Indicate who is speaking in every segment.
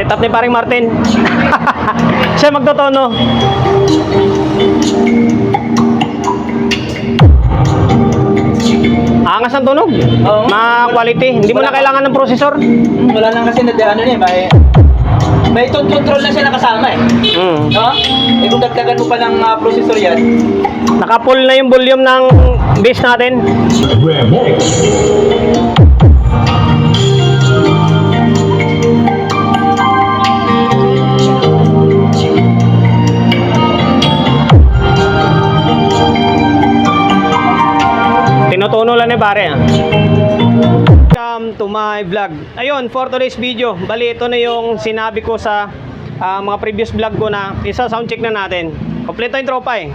Speaker 1: Set up ni paring Martin. Siya magtotono. Angas ang tunog.
Speaker 2: Oo.
Speaker 1: Ma-quality. Hindi mo na kailangan ng processor.
Speaker 2: Hmm, Wala lang kasi na ano niya, may may tone control na siya nakasama eh.
Speaker 1: Mm.
Speaker 2: No? Eh kung dagdagan mo pa ng ah, processor yan,
Speaker 1: Naka-full na yung volume ng bass natin. Tinutuno lang ni pare ah. Welcome to my vlog. Ayun, for today's video, bali ito na yung sinabi ko sa ah, mga previous vlog ko na isa sound check na natin. Kompleto yung tropa eh.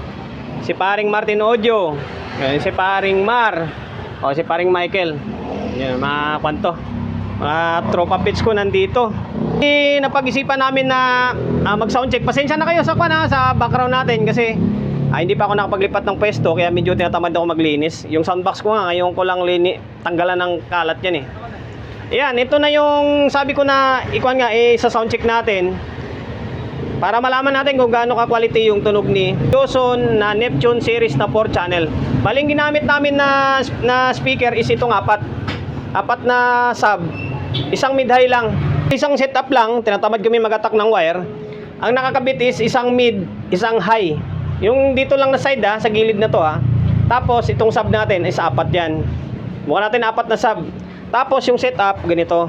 Speaker 1: Si paring Martin Audio, eh, si paring Mar, o si paring Michael. Yan, mga kwanto. Mga tropa pits ko nandito. Eh, napag-isipan namin na ah, mag-sound check. Pasensya na kayo sa kwan, sa background natin kasi ah, hindi pa ako nakapaglipat ng pwesto kaya medyo tinatamad ako maglinis. Yung soundbox ko nga, ngayon ko lang lini, tanggalan ng kalat yan eh. Ayan, ito na yung sabi ko na ikuan nga eh sa sound check natin para malaman natin kung gaano ka-quality yung tunog ni Joson na Neptune series na 4 channel. Baling ginamit namin na, na speaker is itong apat. Apat na sub. Isang mid-high lang. Isang setup lang, tinatamad kami mag-attack ng wire. Ang nakakabit is isang mid, isang high. Yung dito lang na side ha, sa gilid na to ha. Tapos itong sub natin is apat yan. Buka natin apat na sub. Tapos yung setup, ganito.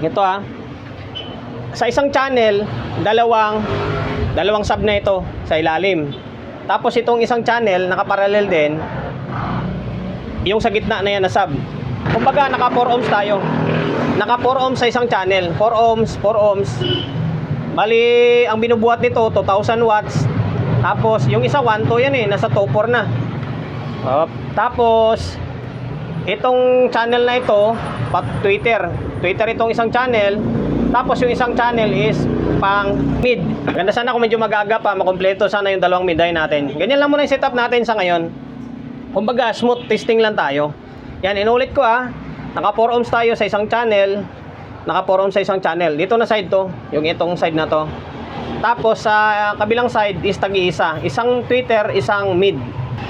Speaker 1: Ito ha sa isang channel, dalawang dalawang sub na ito sa ilalim. Tapos itong isang channel nakaparallel din yung sa gitna na yan na sub. Kumbaga naka 4 ohms tayo. Naka 4 ohms sa isang channel. 4 ohms, 4 ohms. Bali, ang binubuhat nito 2000 watts. Tapos yung isa 1 to yan eh, nasa 2 4 na. Up. Tapos itong channel na ito, pat Twitter. Twitter itong isang channel. Tapos yung isang channel is pang mid. Ganda sana kung medyo magaga pa, makompleto sana yung dalawang mid-eye natin. Ganyan lang muna yung setup natin sa ngayon. Kumbaga, smooth testing lang tayo. Yan, inulit ko ah. Naka 4 ohms tayo sa isang channel. Naka 4 ohms sa isang channel. Dito na side to, yung itong side na to. Tapos sa kabilang side is tagi-isa. Isang Twitter, isang mid.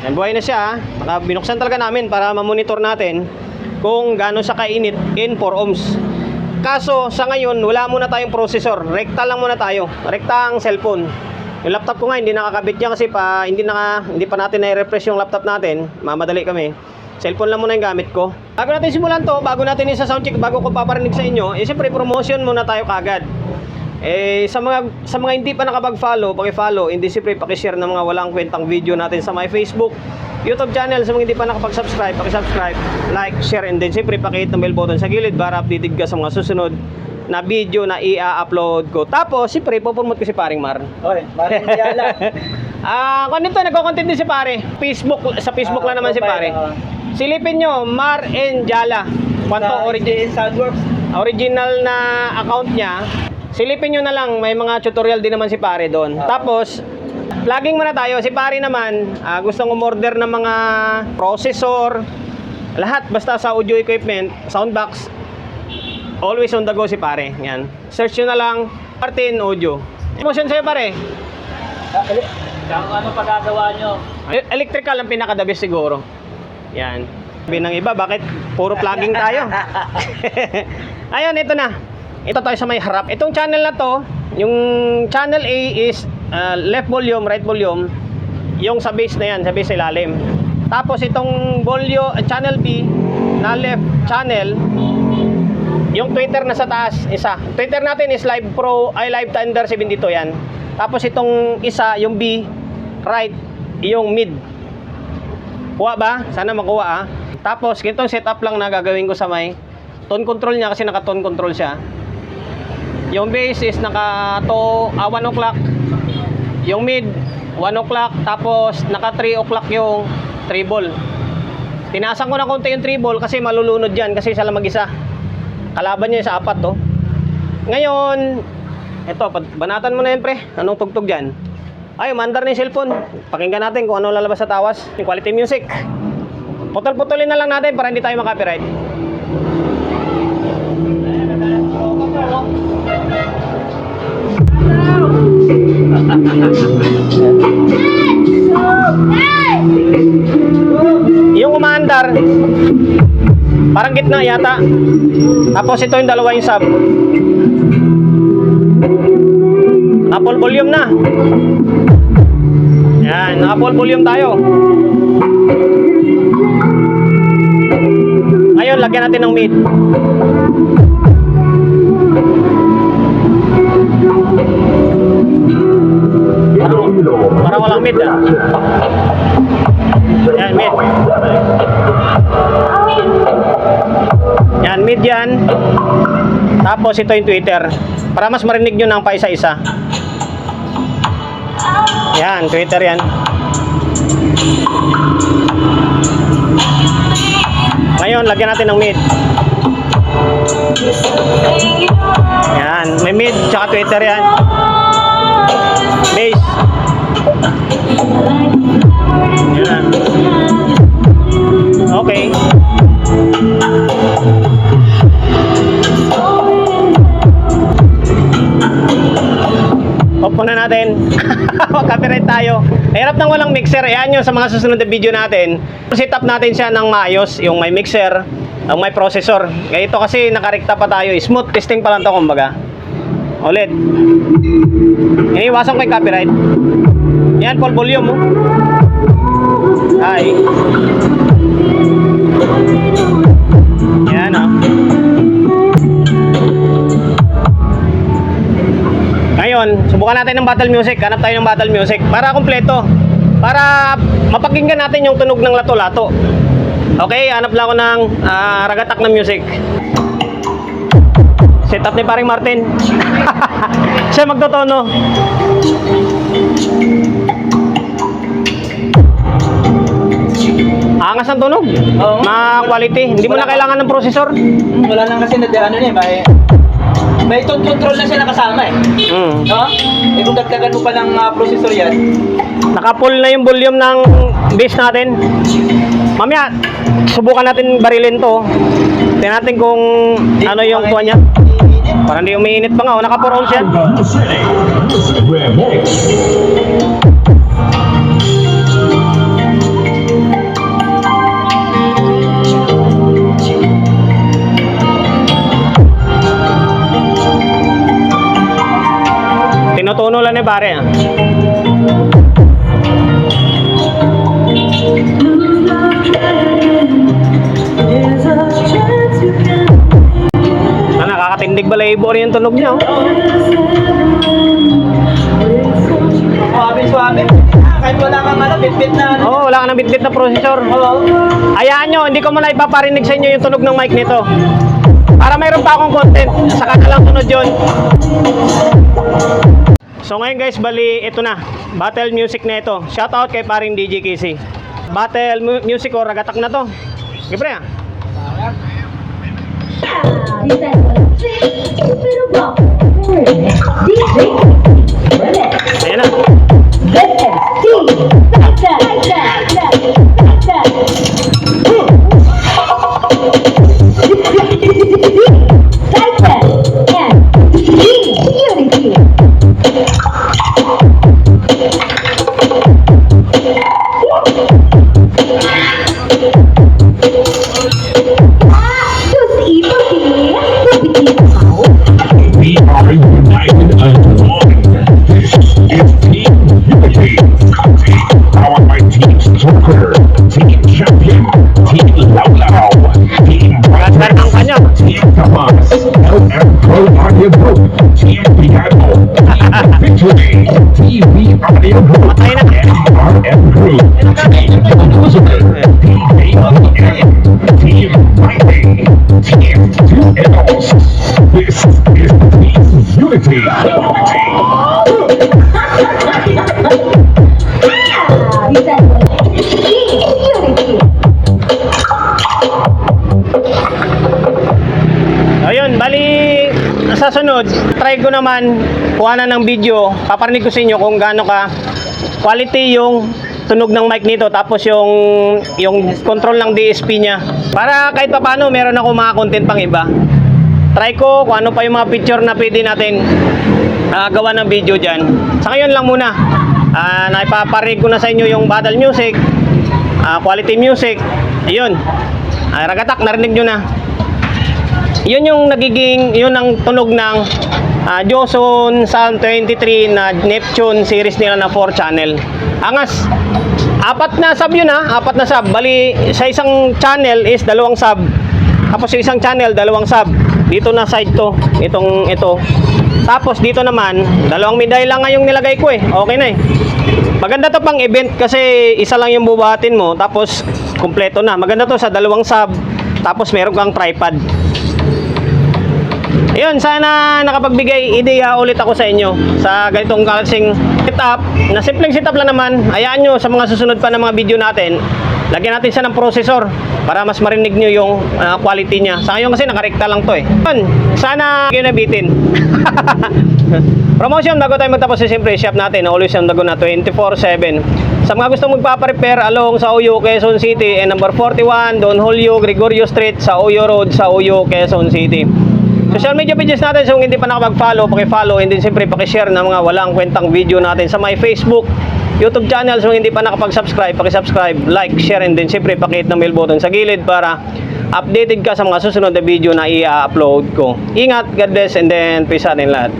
Speaker 1: Yan, buhay na siya. ah. Naka, binuksan talaga namin para ma-monitor natin kung gaano siya kainit in 4 ohms. Kaso sa ngayon, wala muna tayong processor. Rekta lang muna tayo. Rekta ang cellphone. Yung laptop ko nga hindi nakakabit niya kasi pa hindi na hindi pa natin na-refresh yung laptop natin. Mamadali kami. Cellphone lang muna yung gamit ko. Bago natin simulan to, bago natin isa soundcheck, bago ko paparinig sa inyo, eh siyempre promotion muna tayo kagad. Eh sa mga sa mga hindi pa nakapag-follow, paki-follow, hindi siyempre paki-share ng mga walang kwentang video natin sa my Facebook, YouTube channel sa mga hindi pa nakapag-subscribe, paki-subscribe, like, share and then siyempre paki-hit ng bell button sa gilid para updated ka sa mga susunod na video na i-upload ko. Tapos siyempre popromote ko si Paring Mar.
Speaker 2: oy, Martin Diala.
Speaker 1: Ah, kung nito nagko-content din si pare. Facebook sa Facebook lang naman si pare.
Speaker 2: Ah,
Speaker 1: Silipin nyo, Mar and Jala. Kwanto origin
Speaker 2: in Soundworks.
Speaker 1: original na account niya. Silipin nyo na lang, may mga tutorial din naman si pare doon.
Speaker 2: Ah.
Speaker 1: Tapos, vlogging muna tayo. Si pare naman, ah, gustong umorder ng mga processor, lahat basta sa audio equipment, soundbox, always on the go si pare. Yan. Search nyo na lang, Martin Audio. Emotion sa'yo pare.
Speaker 2: Kung ano pagkagawa nyo?
Speaker 1: E- Electrical ang pinaka-the best siguro. Yan. Sabi ng iba, bakit puro plugging tayo? Ayun, ito na. Ito tayo sa may harap. Itong channel na to, yung channel A is uh, left volume, right volume. Yung sa base na yan, sa base ilalim. Tapos itong volume, uh, channel B na left channel, yung Twitter na sa taas, isa. Twitter natin is Live Pro, ay Live Thunder 72 yan. Tapos itong isa, yung B, right, yung mid. Kuha ba? Sana makuha ah. Tapos, ganitong setup lang na gagawin ko sa may tone control niya kasi naka tone control siya. Yung bass is naka to, ah, 1 o'clock. Yung mid, 1 o'clock. Tapos, naka 3 o'clock yung treble. Tinasan ko na konti yung treble kasi malulunod yan kasi siya lang mag-isa. Kalaban niya sa apat to. Ngayon, eto, banatan mo na yan pre. Anong tugtog dyan? Ay, mandar na yung cellphone. Pakinggan natin kung ano lalabas sa tawas. Yung quality music. Putol-putulin na lang natin para hindi tayo makapiright. Yung umaandar, parang gitna yata. Tapos ito yung dalawa yung sub. Apple volume na. Yan, Apple volume tayo. Ngayon, lagyan natin ng mid. Parang walang mid ah. Yan, mid. Yan, mid yan. Tapos ito yung Twitter. Para mas marinig nyo ng paisa-isa. Yan, Twitter yan. Ngayon, lagyan natin ng mid. Yan, may mid tsaka Twitter yan. Okay. Off na natin. Copyright tayo. Hirap nang walang mixer. Ayan yun sa mga susunod na video natin. Set up natin siya ng maayos. Yung may mixer, ang may processor. Ito kasi nakarekta pa tayo. Smooth testing pa lang to kumbaga. Ulit. Iniiwasan ko yung copyright. Yan, full volume mo. Hi. Yan, oh. Ngayon, subukan natin ng battle music. Hanap tayo ng battle music para kumpleto. Para mapakinggan natin yung tunog ng lato-lato. Okay, hanap lang ako ng ah, ragatak na music. Setup ni paring Martin. Siya magtotono. Angas ang tunog.
Speaker 2: Oo.
Speaker 1: Na quality. Hindi mo na kailangan ng processor.
Speaker 2: Hmm, Wala lang kasi na ano niya, may may tone control na siya nakasama eh.
Speaker 1: Mm.
Speaker 2: No? Eh kung dagdagan mo pa ng ah, processor yan,
Speaker 1: Naka-full na yung volume ng bass natin. Mamaya, subukan natin barilin to. Tingnan natin kung ano yung tuwa niya. Parang hindi umiinit pa nga. oh. Naka-4 ohms yan.
Speaker 3: Remix.
Speaker 1: Ni pare. Ah. Ah, nakakatindig balayibo rin yung tunog niya. Oh.
Speaker 2: suabe-suabe. Ah, kahit wala ano, bit-bit na.
Speaker 1: Oh, wala ka ng bitbit na processor.
Speaker 2: Oo.
Speaker 1: Hayaan nyo, hindi ko muna ipaparinig sa inyo yung tunog ng mic nito. Para mayroon pa akong content, saka na lang tunod yun. So ngayon guys, bali ito na. Battle music na ito. Shoutout kay paring DJ Casey. Battle mu- music o ragatak na to. Sige pre ah. Ayan na.
Speaker 3: 我
Speaker 1: 猜呢？Sa sunod, try ko naman kuha na ng video. Paparinig ko sa inyo kung gaano ka quality yung tunog ng mic nito tapos yung yung control ng DSP niya. Para kahit papaano meron ako mga content pang iba. Try ko kung ano pa yung mga picture na pwede natin ah, gawa ng video dyan. Sa ngayon lang muna, ah, naipaparig ko na sa inyo yung battle music, ah, quality music. Ayun. Ah, ragatak, narinig nyo na. Yun yung nagiging, yun ang tunog ng ah, Joson Sound 23 na Neptune series nila na 4 channel. Angas. Apat na sub yun ha, apat na sub. Bali, sa isang channel is dalawang sub. Tapos yung isang channel, dalawang sub. Dito na side to, itong ito. Tapos dito naman, dalawang medal lang nga yung nilagay ko eh. Okay na eh. Maganda to pang event kasi isa lang yung bubuhatin mo tapos kumpleto na. Maganda to sa dalawang sub tapos meron kang tripod. Ayun, sana nakapagbigay ideya ulit ako sa inyo sa ganitong klaseng setup na simpleng setup lang naman. Hayaan nyo sa mga susunod pa ng mga video natin. Lagyan natin siya ng processor para mas marinig nyo yung ah, quality niya. Sa ngayon kasi nakarekta lang to eh. Yun, sana kayo nabitin. Promotion bago tayo magtapos sa siyempre shop natin always yung dago na 24/7 sa mga gusto magpa-prepare along sa Oyo, Quezon City and number 41 Don Julio Gregorio Street sa Oyo Road sa Oyo, Quezon City Social media pages natin so kung hindi pa nakapag-follow, paki-follow and then siyempre paki-share ng mga walang kwentang video natin sa my Facebook, YouTube channel so kung hindi pa nakapag-subscribe, paki-subscribe, like, share and then siyempre paki-hit ng bell button sa gilid para updated ka sa mga susunod na video na i-upload ko. Ingat, God bless and then peace out in lahat.